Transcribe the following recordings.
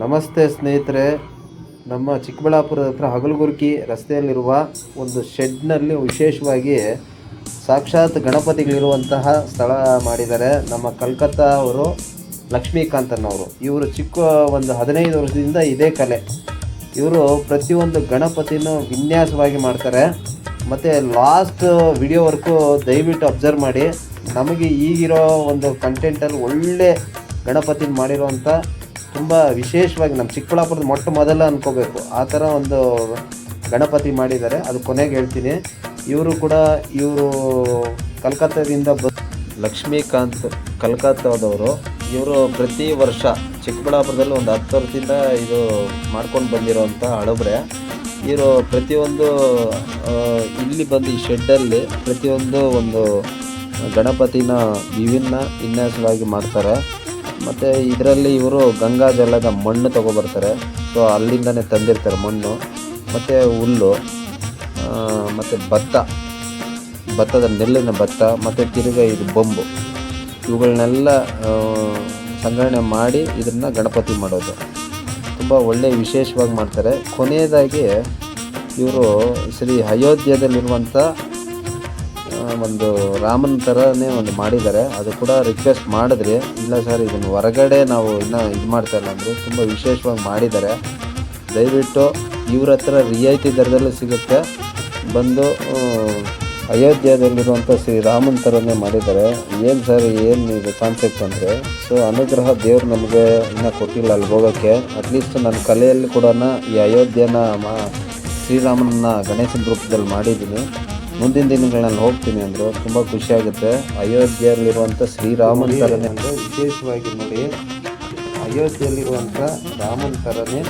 ನಮಸ್ತೆ ಸ್ನೇಹಿತರೆ. ನಮ್ಮ ಚಿಕ್ಕಬಳ್ಳಾಪುರದ ಹತ್ರ ಹಗಲಗುರ್ಕಿ ರಸ್ತೆಯಲ್ಲಿರುವ ಒಂದು ಶೆಡ್ನಲ್ಲಿ ವಿಶೇಷವಾಗಿ ಸಾಕ್ಷಾತ್ ಗಣಪತಿಗಳಿರುವಂತಹ ಸ್ಥಳ ಮಾಡಿದ್ದಾರೆ. ನಮ್ಮ ಕಲ್ಕತ್ತಾ ಅವರು ಲಕ್ಷ್ಮೀಕಾಂತನವರು ಇವರು ಚಿಕ್ಕ ಒಂದು ಹದಿನೈದು ವರ್ಷದಿಂದ ಇದೇ ಕಲೆ. ಇವರು ಪ್ರತಿಯೊಂದು ಗಣಪತಿನೂ ವಿನ್ಯಾಸವಾಗಿ ಮಾಡ್ತಾರೆ. ಮತ್ತು ಲಾಸ್ಟ್ ವಿಡಿಯೋವರೆಗೂ ದಯವಿಟ್ಟು ಅಬ್ಸರ್ವ್ ಮಾಡಿ. ನಮಗೆ ಈಗಿರೋ ಒಂದು ಕಂಟೆಂಟಲ್ಲಿ ಒಳ್ಳೆ ಗಣಪತಿನ ಮಾಡಿರೋವಂಥ ತುಂಬ ವಿಶೇಷವಾಗಿ ನಮ್ಮ ಚಿಕ್ಕಬಳ್ಳಾಪುರದ ಮೊಟ್ಟ ಮೊದಲ ಅಂದ್ಕೋಬೇಕು ಆ ಥರ ಒಂದು ಗಣಪತಿ ಮಾಡಿದ್ದಾರೆ. ಅದು ಕೊನೆಗೆ ಹೇಳ್ತೀನಿ. ಇವರು ಕೂಡ ಇವರು ಕಲ್ಕತ್ತಾದಿಂದ ಬ ಲಕ್ಷ್ಮೀಕಾಂತ್ ಕಲ್ಕತ್ತಾದವರು, ಇವರು ಪ್ರತಿ ವರ್ಷ ಚಿಕ್ಕಬಳ್ಳಾಪುರದಲ್ಲಿ ಒಂದು ಹತ್ತು ವರ್ಷದಿಂದ ಇದು ಮಾಡ್ಕೊಂಡು ಬಂದಿರೋವಂಥ ಹಳಬ್ರೆ. ಇವರು ಪ್ರತಿಯೊಂದು ಇಲ್ಲಿ ಬಂದು ಈ ಶೆಡ್ಡಲ್ಲಿ ಪ್ರತಿಯೊಂದು ಒಂದು ಗಣಪತಿನ ವಿಭಿನ್ನ ವಿನ್ಯಾಸವಾಗಿ ಮಾಡ್ತಾರೆ. ಮತ್ತು ಇದರಲ್ಲಿ ಇವರು ಗಂಗಾ ಜಲದ ಮಣ್ಣು ತೊಗೊಬರ್ತಾರೆ. ಸೊ ಅಲ್ಲಿಂದನೇ ತಂದಿರ್ತಾರೆ ಮಣ್ಣು. ಮತ್ತು ಹುಲ್ಲು ಮತ್ತು ಭತ್ತ. ಭತ್ತದ ನೆಲ್ಲಿನ ಭತ್ತ, ಮತ್ತು ತಿರುಗ ಇದು ಬೊಂಬು. ಇವುಗಳನ್ನೆಲ್ಲ ಸಂಗ್ರಹಣೆ ಮಾಡಿ ಇದನ್ನು ಗಣಪತಿ ಮಾಡೋದು. ತುಂಬ ಒಳ್ಳೆಯ ವಿಶೇಷವಾಗಿ ಮಾಡ್ತಾರೆ. ಕೊನೆಯದಾಗಿ ಇವರು ಶ್ರೀ ಅಯೋಧ್ಯದಲ್ಲಿರುವಂಥ ಒಂದು ರಾಮನ ಥರನೇ ಒಂದು ಮಾಡಿದ್ದಾರೆ. ಅದು ಕೂಡ ರಿಕ್ವೆಸ್ಟ್ ಮಾಡಿದ್ರಿ. ಇಲ್ಲ ಸರ್ ಇದನ್ನು ಹೊರಗಡೆ ನಾವು ಇನ್ನೂ ಇದು ಮಾಡ್ತಾ ಇಲ್ಲ ಅಂದರೆ ತುಂಬ ವಿಶೇಷವಾಗಿ ಮಾಡಿದ್ದಾರೆ. ದಯವಿಟ್ಟು ಇವ್ರ ಹತ್ರ ರಿಯಾಯಿತಿ ದರದಲ್ಲೂ ಸಿಗುತ್ತೆ. ಬಂದು ಅಯೋಧ್ಯೆಯಲ್ಲಿರುವಂಥ ಶ್ರೀ ಶ್ರೀರಾಮನ ಥರನೇ ಮಾಡಿದ್ದಾರೆ. ಏನು ಸರ್ ಏನು ಇದು ಕಾನ್ಸೆಪ್ಟ್ ಅಂದರೆ ಸೊ ಅನುಗ್ರಹ ದೇವ್ರು ನಮಗೆ ಇನ್ನೂ ಕೊಟ್ಟಿಲ್ಲ ಅಲ್ಲಿ ಹೋಗೋಕ್ಕೆ. ಅಟ್ಲೀಸ್ಟ್ ನನ್ನ ಕಲೆಯಲ್ಲಿ ಕೂಡ ಈ ಅಯೋಧ್ಯೆನ ಮಾ ಶ್ರೀರಾಮನ ಗಣೇಶನ ರೂಪದಲ್ಲಿ ಮಾಡಿದ್ದೀನಿ. ಮುಂದಿನ ದಿನಗಳಲ್ಲಿ ಹೋಗ್ತೀನಿ ಅಂದರು ತುಂಬ ಖುಷಿಯಾಗುತ್ತೆ ಅಯೋಧ್ಯೆಯಲ್ಲಿರುವಂಥ ಶ್ರೀರಾಮನ ಥರನೇ ಅಂದರೆ ವಿಶೇಷವಾಗಿ ನೋಡಿ ಅಯೋಧ್ಯೆಯಲ್ಲಿರುವಂಥ ರಾಮನ ಥರನೇ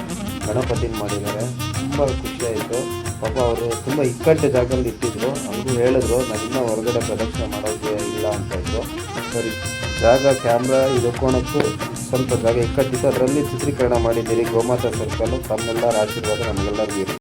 ಗಣಪತಿನ ಮಾಡಿದ್ದಾರೆ. ತುಂಬ ಖುಷಿಯಾಯಿತು ಪಾಪ ಅವರು ತುಂಬ ಇಕ್ಕಟ್ಟು ಜಾಗದಲ್ಲಿ ಇಟ್ಟಿದ್ರು. ಅವರು ಹೇಳಿದ್ರು ನಾನು ಇನ್ನೂ ಹೊರಗಡೆ ಪ್ರದರ್ಶನ ಮಾಡೋಕ್ಕೆ ಇಲ್ಲ ಅಂತ ಇದ್ರು ಸರಿ ಜಾಗ ಕ್ಯಾಮ್ರಾ ಇದಕ್ಕೋಣಕ್ಕೂ ಸ್ವಲ್ಪ ಜಾಗ ಇಕ್ಕಟ್ಟಿತ್ತು. ಅದರಲ್ಲಿ ಚಿತ್ರೀಕರಣ ಮಾಡಿದ್ದೀರಿ ಗೋಮಾತಾ ಸರ್ಕಲ್ ತಮ್ಮೆಲ್ಲರ ಆಶೀರ್ವಾದ ನಮಗೆಲ್ಲರಿಗೂ ಇರುತ್ತೆ.